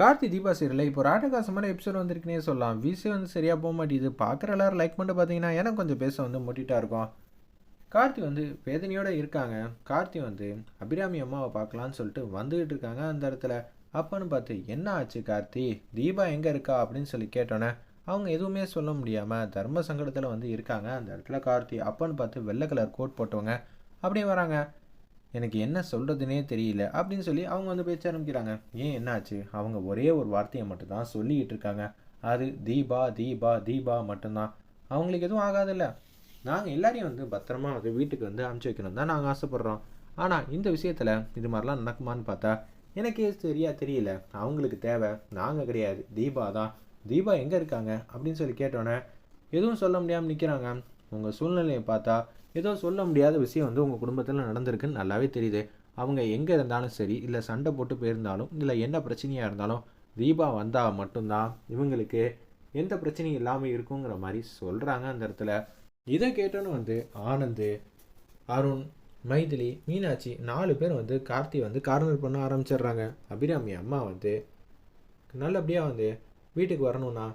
Karthi Deepa serial இப்போ ராட்டகாசமான episode வந்திருக்குனே சொல்லலாம். விசி வந்து சரியாக போக மாட்டேங்குது. பார்க்குற எல்லாரும் லைக் பண்ணிட்டு பார்த்தீங்கன்னா எனக்கு கொஞ்சம் பேச வந்து முட்டிட்டா இருக்கும். கார்த்தி வந்து வேதனையோடு இருக்காங்க. கார்த்தி வந்து அபிராமி அம்மாவை பார்க்கலான்னு சொல்லிட்டு வந்துகிட்டு இருக்காங்க அந்த இடத்துல. அப்பன்னு பார்த்து என்ன ஆச்சு கார்த்தி? தீபா எங்கே இருக்கா? அப்படின்னு சொல்லி கேட்டோன்னே அவங்க எதுவுமே சொல்ல முடியாமல் தர்ம சங்கடத்தில் வந்து இருக்காங்க அந்த இடத்துல கார்த்தி. அப்பன்னு பார்த்து வெள்ளை கலர் கோட் போட்டவங்க அப்படியே வராங்க. எனக்கு என்ன சொல்கிறதுனே தெரியல அப்படின்னு சொல்லி அவங்க வந்து பேச்ச ஆரம்பிக்கிறாங்க. ஏன் என்னாச்சு? அவங்க ஒரே ஒரு வார்த்தையை மட்டும்தான் சொல்லிக்கிட்டு இருக்காங்க. அது தீபா தீபா தீபா மட்டும்தான். அவங்களுக்கு எதுவும் ஆகாதில்ல. நாங்கள் எல்லாரையும் வந்து பத்திரமா வந்து வீட்டுக்கு வந்து அனுப்பிச்சி வைக்கணும் தான் நாங்கள் ஆசைப்பட்றோம். ஆனால் இந்த விஷயத்தில் இது மாதிரிலாம் நடக்குமான்னு பார்த்தா எனக்கே சரியா தெரியல. அவங்களுக்கு தேவை நாங்கள் கிடையாது. தீபா தான். தீபா எங்கே இருக்காங்க? அப்படின்னு சொல்லி கேட்டோன்னே எதுவும் சொல்ல முடியாமல் நிற்கிறாங்க உங்கள் சூழ்நிலையை பார்த்தா ஏதோ சொல்ல முடியாத விஷயம் வந்து உங்கள் குடும்பத்தில் நடந்திருக்குன்னு நல்லாவே தெரியுது. அவங்க எங்கே இருந்தாலும் சரி இல்லை சண்டை போட்டு போயிருந்தாலும் இல்லை என்ன பிரச்சனையாக இருந்தாலும் தீபா வந்தால் மட்டும்தான் இவங்களுக்கு எந்த பிரச்சனையும் இல்லாமல் இருக்குங்கிற மாதிரி சொல்கிறாங்க அந்த இடத்துல. இதை கேட்டோன்னு வந்து ஆனந்து அருண் மைதிலி மீனாட்சி நாலு பேர் வந்து கார்த்தி வந்து கார்னர் பண்ண ஆரம்பிச்சிடுறாங்க. அபிராமி அம்மா வந்து நல்லபடியாக வந்து வீட்டுக்கு வரணும்னா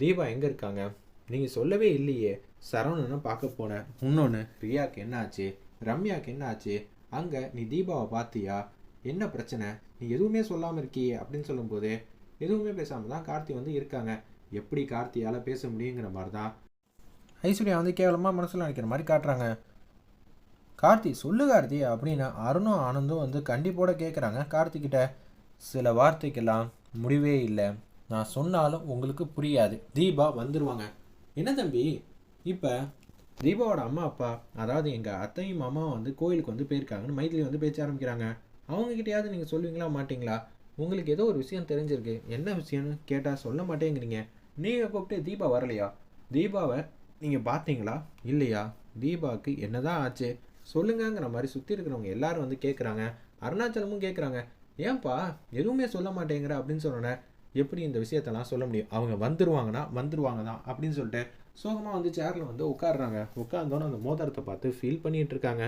தீபா எங்கே இருக்காங்க? நீங்கள் சொல்லவே இல்லையே. சரவணனை பார்க்க போனேன். இன்னொன்று ரியாவுக்கு என்ன ஆச்சு? ரம்யாவுக்கு என்ன ஆச்சு? அங்கே நீ தீபாவை பார்த்தியா? என்ன பிரச்சனை? நீ எதுவுமே சொல்லாமல் இருக்கியே? அப்படின்னு சொல்லும்போது எதுவுமே பேசாமல் தான் கார்த்தி வந்து இருக்காங்க. எப்படி கார்த்தியால் பேச முடியுங்கிற மாதிரி தான் ஐஸ்வர்யா வந்து கேவலமாக மனசில் நினைக்கிற மாதிரி காட்டுறாங்க. கார்த்தி சொல்லு கார்த்தி அப்படின்னு அருணும் ஆனந்தும் வந்து கண்டிப்போட கேட்குறாங்க கார்த்திக்கிட்ட சில வார்த்தைக்கெல்லாம் முடிவே இல்லை. நான் சொன்னாலும் உங்களுக்கு புரியாது. தீபா வந்துடுவாங்க என்ன தம்பி? இப்போ தீபாவோட அம்மா அப்பா அதாவது எங்கள் அத்தையும் மாமாவும் வந்து கோயிலுக்கு வந்து போயிருக்காங்கன்னு மைதிலி வந்து பேச்ச ஆரம்பிக்கிறாங்க. அவங்கக்கிட்டையாவது நீங்கள் சொல்லுவீங்களா மாட்டிங்களா? உங்களுக்கு ஏதோ ஒரு விஷயம் தெரிஞ்சிருக்கு. என்ன விஷயம்னு கேட்டால் சொல்ல மாட்டேங்கிறீங்க. நீங்கள் கூப்பிட்டு தீபா வரலையா? தீபாவை நீங்கள் பார்த்தீங்களா? இல்லையா? தீபாவுக்கு என்ன தான் ஆச்சு? சொல்லுங்கங்கிற மாதிரி சுற்றி இருக்கிறவங்க எல்லாரும் வந்து கேட்குறாங்க அருணாச்சலமும் கேட்குறாங்க ஏன்பா எதுவுமே சொல்ல மாட்டேங்கிற அப்படின்னு சொன்னோன்னே எப்படி இந்த விஷயத்தெல்லாம் சொல்ல முடியும்? அவங்க வந்துருவாங்கன்னா வந்துருவாங்க தான் அப்படின்னு சொல்லிட்டு சோகமாக வந்து சேரில் வந்து உட்காடுறாங்க உட்காந்தோன்னே அந்த மோதிரத்தை பார்த்து ஃபீல் பண்ணிகிட்டு இருக்காங்க.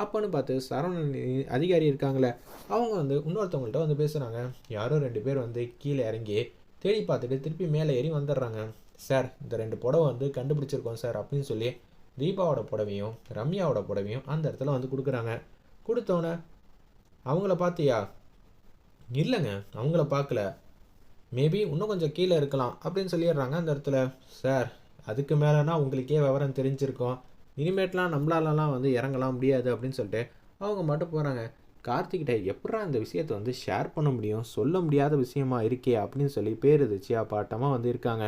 அப்போன்னு பார்த்து சரவணன் அதிகாரி இருக்காங்களே அவங்க வந்து இன்னொருத்தவங்கள்ட்ட வந்து பேசுகிறாங்க யாரோ ரெண்டு பேர் வந்து கீழே இறங்கி தேடி பார்த்துட்டு திருப்பி மேலே ஏறி வந்துடுறாங்க. சார் இந்த ரெண்டு புடவை வந்து கண்டுபிடிச்சிருக்கோம் சார் அப்படின்னு சொல்லி தீபாவோட புடவையும் ரம்யாவோட புடவையும் அந்த இடத்துல வந்து கொடுக்குறாங்க. கொடுத்தோன்னே அவங்கள பார்த்தியா? இல்லைங்க அவங்கள பார்க்கல. மேபி இன்னும் கொஞ்சம் கீழே இருக்கலாம் அப்படின்னு சொல்லிடுறாங்க அந்த இடத்துல. சார் அதுக்கு மேலேனா உங்களுக்கே விவரம் தெரிஞ்சிருக்கும். இனிமேட்லாம் நம்மளாலலாம் வந்து இறங்கலாம் முடியாது அப்படின்னு சொல்லிட்டு அவங்க மட்டும் போகிறாங்க கார்த்திகிட்ட எப்படா இந்த விஷயத்தை வந்து ஷேர் பண்ண முடியும்? சொல்ல முடியாத விஷயமா இருக்கே அப்படின்னு சொல்லி பேருதிச்சியா பாட்டமாக வந்து இருக்காங்க.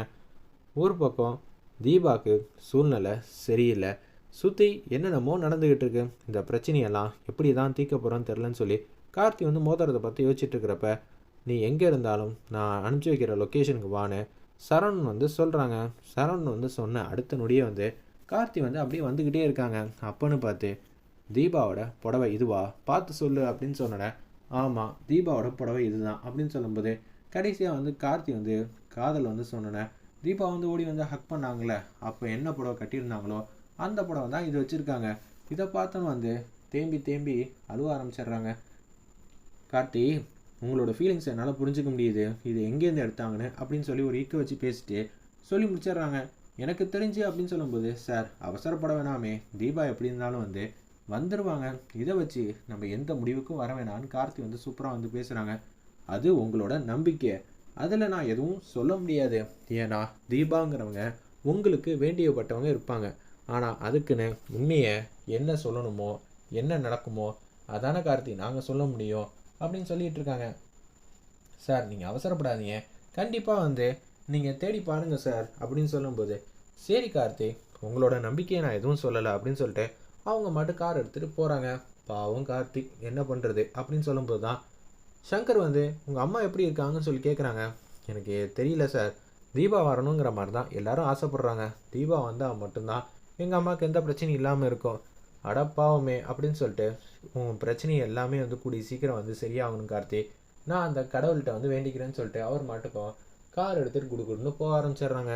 ஒரு பக்கம் தீபாவுக்கு சூழ்நிலை சரியில்லை. சுற்றி என்னென்னமோ நடந்துக்கிட்டு இருக்கு. இந்த பிரச்சனையெல்லாம் எப்படி தான் தீர்க்க போகிறோன்னு தெரிலன்னு சொல்லி கார்த்தி வந்து மோதிரத்தை பற்றி யோசிச்சுட்டு இருக்கிறப்ப நீ எங்கே இருந்தாலும் நான் அனுப்பிச்சி வைக்கிற லொக்கேஷனுக்கு வான்னு சரண் வந்து சொல்கிறாங்க சரண் வந்து சொன்ன அடுத்த நொடியே வந்து கார்த்தி வந்து அப்படியே வந்துக்கிட்டே இருக்காங்க. அப்போன்னு பார்த்து தீபாவோட புடவை இதுவா? பார்த்து சொல்லு அப்படின்னு சொன்னேன் ஆமாம் தீபாவோட புடவை இதுதான் அப்படின்னு சொல்லும்போது கடைசியாக வந்து கார்த்தி வந்து காதல் வந்து சொன்னேன் தீபா வந்து ஓடி வந்து ஹக் பண்ணாங்களே அப்போ என்ன புடவை கட்டியிருந்தாங்களோ அந்த புடவை தான் இது வச்சுருக்காங்க. இதை பார்த்தோன்னு வந்து தேம்பி தேம்பி அழுவ ஆரம்பிச்சிடுறாங்க. கார்த்தி உங்களோட ஃபீலிங்ஸ் என்னால் புரிஞ்சிக்க முடியுது. இது எங்கேருந்து எடுத்தாங்கன்னு அப்படின்னு சொல்லி ஒரு ஈக்கு வச்சு பேசிட்டு சொல்லி முடிச்சிடுறாங்க. எனக்கு தெரிஞ்சு அப்படின்னு சொல்லும்போது சார் அவசரப்பட வேணாமே. தீபா எப்படி இருந்தாலும் வந்து வந்துடுவாங்க இதை வச்சு நம்ம எந்த முடிவுக்கும் வர வேணான்னு கார்த்தி வந்து சூப்பராக வந்து பேசுகிறாங்க அது உங்களோட நம்பிக்கை. அதில் நான் எதுவும் சொல்ல முடியாது. ஏன்னா தீபாங்கிறவங்க உங்களுக்கு வேண்டியப்பட்டவங்க இருப்பாங்க. ஆனால் அதுக்குன்னு உண்மையை என்ன சொல்லணுமோ என்ன நடக்குமோ அதான கார்த்தி நாங்கள் சொல்ல முடியும். அப்படின்னு சொல்லிட்டு இருக்காங்க சார் நீங்கள் அவசரப்படாதீங்க. கண்டிப்பாக வந்து நீங்கள் தேடி பாருங்கள் சார் அப்படின்னு சொல்லும்போது சரி கார்த்தி உங்களோட நம்பிக்கையை நான் எதுவும் சொல்லலை அப்படின்னு சொல்லிட்டு அவங்க மட்டும் கார் எடுத்துகிட்டு போகிறாங்க பாவம் கார்த்திக் என்ன பண்ணுறது அப்படின்னு சொல்லும்போது தான் சங்கர் வந்து உங்கள் அம்மா எப்படி இருக்காங்கன்னு சொல்லி கேட்குறாங்க எனக்கு தெரியல சார். தீபா வரணுங்கிற மாதிரி தான் எல்லாரும் ஆசைப்பட்றாங்க. தீபா வந்தால் மட்டும்தான் எங்கள் அம்மாவுக்கு எந்த பிரச்சனையும் இல்லாமல் இருக்கும். அடப்பாவுமே அப்படின்னு சொல்லிட்டு உன் பிரச்சனை எல்லாமே வந்து கூடிய சீக்கிரம் வந்து சரியாகணும் கார்த்தி. நான் அந்த கடவுள்கிட்ட வந்து வேண்டிக்கிறேன்னு சொல்லிட்டு அவர் மாட்டுக்கும் கார் எடுத்துகிட்டு குடுக்குடுன்னு போக ஆரம்பிச்சிடுறாங்க.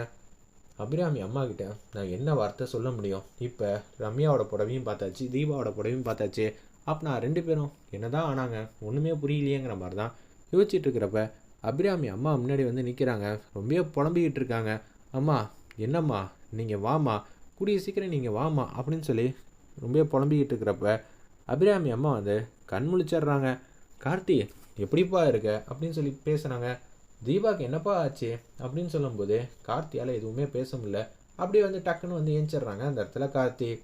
அபிராமி அம்மா கிட்ட நான் என்ன வார்த்தை சொல்ல முடியும்? இப்போ ரம்யாவோட புடவையும் பார்த்தாச்சு தீபாவோட புடவையும் பார்த்தாச்சு. அப்போ நான் ரெண்டு பேரும் என்ன தான் ஆனாங்க ஒன்றுமே புரியலையேங்கிற மாதிரி தான் யோசிச்சுட்டு இருக்கிறப்ப அபிராமி அம்மா முன்னாடி வந்து நிற்கிறாங்க ரொம்ப புலம்பிக்கிட்டு இருக்காங்க. அம்மா என்னம்மா நீங்கள் வாம்மா கூடிய சீக்கிரம் நீங்கள் வாம்மா அப்படின்னு சொல்லி ரொம்ப புலம்பிக்கிட்டு இருக்கிறப்ப அபிராமி அம்மா வந்து கண் முழிச்சிடுறாங்க. கார்த்தி எப்படிப்பா இருக்க? அப்படின்னு சொல்லி பேசுகிறாங்க தீபாக்கு என்னப்பா ஆச்சு? அப்படின்னு சொல்லும்போது கார்த்தியால் எதுவுமே பேச முடியல. அப்படியே வந்து டக்குன்னு வந்து ஏஞ்சிடுறாங்க அந்த இடத்துல கார்த்தி.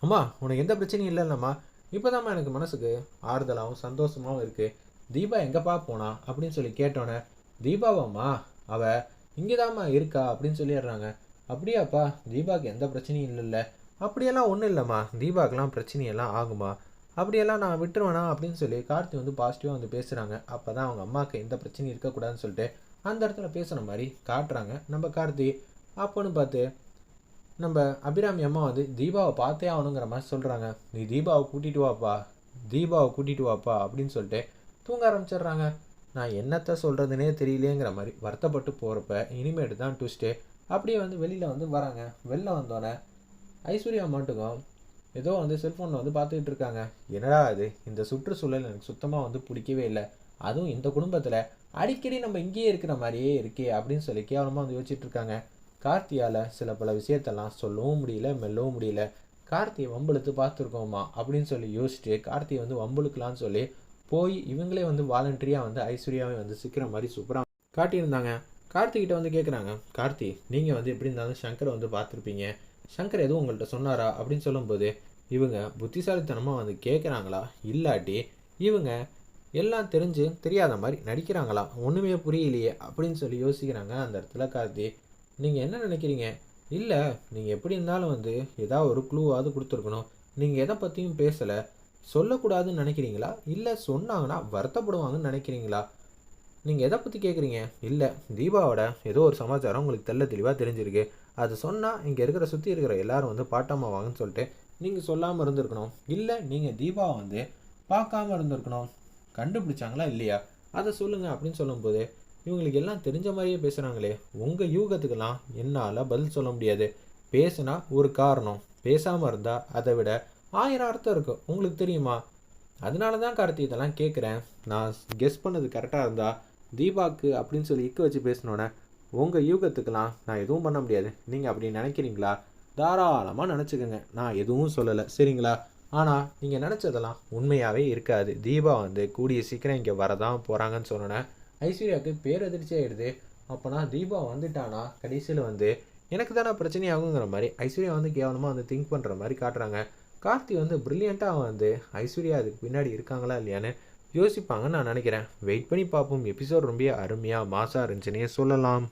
அம்மா உனக்கு எந்த பிரச்சனையும் இல்லைல்லம்மா. இப்போதாம்மா எனக்கு மனசுக்கு ஆறுதலாகவும் சந்தோஷமாகவும் இருக்குது தீபா எங்கப்பா போனா? அப்படின்னு சொல்லி கேட்டோன்னே தீபாவாம்மா அவள் இங்கே இருக்கா? அப்படின்னு சொல்லிடுறாங்க. அப்படியாப்பா தீபாவுக்கு எந்த பிரச்சனையும் இல்லைல்ல. அப்படியெல்லாம் ஒன்றும் இல்லைம்மா. தீபாக்கெலாம் பிரச்சனையெல்லாம் ஆகுமா அப்படியெல்லாம் நான் விட்டுருவேனா அப்படின்னு சொல்லி கார்த்தி வந்து பாசிட்டிவாக வந்து பேசுகிறாங்க அப்போ தான் அவங்க அம்மாவுக்கு எந்த பிரச்சனையும் இருக்கக்கூடாதுன்னு சொல்லிட்டு அந்த இடத்துல பேசுன மாதிரி காட்டுறாங்க. நம்ம கார்த்தி அப்போன்னு பார்த்து நம்ம அபிராமி அம்மா வந்து தீபாவை பார்த்தே ஆகணுங்கிற மாதிரி சொல்கிறாங்க நீ தீபாவை கூட்டிகிட்டு வாப்பா. தீபாவை கூட்டிகிட்டு வாப்பா. அப்படின்னு சொல்லிட்டு தூங்க ஆரம்பிச்சிடுறாங்க. நான் என்னத்தை சொல்கிறதுனே தெரியலேங்கிற மாதிரி வருத்தப்பட்டு போகிறப்ப இனிமேட்டு தான் ட்விஸ்ட்டு அப்படியே வந்து வெளியில் வந்து வராங்க. வெளில வந்தோடனே ஐஸ்வர்யா மட்டுக்கும் ஏதோ வந்து செல்ஃபோனில் வந்து பார்த்துக்கிட்டு இருக்காங்க. என்னடா இது? இந்த சுற்றுச்சூழல் எனக்கு சுத்தமாக வந்து பிடிக்கவே இல்லை. அதுவும் இந்த குடும்பத்தில் அடிக்கடி நம்ம இங்கேயே இருக்கிற மாதிரியே இருக்கே அப்படின்னு சொல்லி கேவலமாக வந்து யோசிச்சுட்டு இருக்காங்க. கார்த்தியால் சில பல விஷயத்தெல்லாம் சொல்லவும் முடியல மெல்லவும் முடியல. கார்த்தியை வம்புழுத்து பார்த்துருக்கோமா அப்படின்னு சொல்லி யோசிச்சுட்டு கார்த்தியை வந்து வம்புழுக்கலான்னு சொல்லி போய் இவங்களே வந்து வாலண்டரியாக வந்து ஐஸ்வர்யாவே வந்து சிக்கிற மாதிரி சூப்பராக காட்டியிருந்தாங்க. கார்த்திகிட்ட வந்து கேட்குறாங்க கார்த்தி நீங்கள் வந்து எப்படி இருந்தாலும் சங்கரை வந்து பார்த்துருப்பீங்க. சங்கர் எதுவும் உங்கள்கிட்ட சொன்னாரா? அப்படின்னு சொல்லும்போது இவங்க புத்திசாலித்தனமாக வந்து கேட்குறாங்களா இல்லாட்டி இவங்க எல்லாம் தெரிஞ்சு தெரியாத மாதிரி நடிக்கிறாங்களா? ஒன்றுமே புரியலையே அப்படின்னு சொல்லி யோசிக்கிறாங்க அந்த இடத்துல கார்த்தி. நீங்கள் என்ன நினைக்கிறீங்க? இல்லை நீங்கள் எப்படி இருந்தாலும் வந்து ஏதாவது ஒரு க்ளூவாவது கொடுத்துருக்கணும். நீங்கள் எதை பற்றியும் பேசலை. சொல்லக்கூடாதுன்னு நினைக்கிறீங்களா? இல்லை சொன்னாங்கன்னா வருத்தப்படுவாங்கன்னு நினைக்கிறீங்களா? நீங்கள் எதை பற்றி கேட்குறீங்க இல்லை தீபாவோட ஏதோ ஒரு சமாச்சாரம் உங்களுக்கு தெல்ல தெளிவாக தெரிஞ்சிருக்கு. அது சொன்னால் இங்கே இருக்கிற சுற்றி இருக்கிற எல்லாரும் வந்து பாட்டாமா வாங்கன்னு சொல்லிட்டு நீங்கள் சொல்லாமல் இருந்திருக்கணும். இல்லை நீங்கள் தீபாவை வந்து பார்க்காம இருந்திருக்கணும். கண்டுபிடிச்சாங்களா இல்லையா? அதை சொல்லுங்கள் அப்படின்னு சொல்லும்போது இவங்களுக்கு எல்லாம் தெரிஞ்ச மாதிரியே பேசுகிறாங்களே உங்கள் யூகத்துக்கெல்லாம் என்னால் பதில் சொல்ல முடியாது. பேசுனா ஒரு காரணம். பேசாமல் இருந்தால் அதை விட ஆயிரம் அர்த்தம் இருக்கும் உங்களுக்கு தெரியுமா? அதனால தான் கார்த்தி இதெல்லாம் கேட்குறேன் நான் கெஸ் பண்ணது கரெக்டாக இருந்தால் தீபாக்கு அப்படின்னு சொல்லி இக்க வச்சு பேசினோன்னே உங்கள் யூகத்துக்கெல்லாம் நான் எதுவும் பண்ண முடியாது. நீங்கள் அப்படி நினைக்கிறீங்களா? தாராளமாக நினச்சிக்கோங்க. நான் எதுவும் சொல்லலை. சரிங்களா? ஆனால் நீங்கள் நினச்சதெல்லாம் உண்மையாகவே இருக்காது. தீபா வந்து கூடிய சீக்கிரம் இங்கே வரதான் போகிறாங்கன்னு சொன்னோன்னே ஐஸ்வர்யாவுக்கு பேரதிர்ச்சி ஆகிடுது அப்போனா தீபா வந்துட்டானா? கடைசியில் வந்து எனக்கு தானே பிரச்சனையாகுங்கிற மாதிரி ஐஸ்வர்யா வந்து கேவலமாக வந்து திங்க் பண்ணுற மாதிரி காட்டுறாங்க. கார்த்தி வந்து ப்ரில்லியண்ட்டாக வந்து ஐஸ்வர்யா அதுக்கு பின்னாடி இருக்காங்களா இல்லையான்னு யோசிப்பாங்கன்னு நான் நினைக்கிறேன். வெயிட் பண்ணி பார்ப்போம். எபிசோட் ரொம்ப அருமையாக மாசாக இருந்துச்சுன்னே சொல்லலாம்.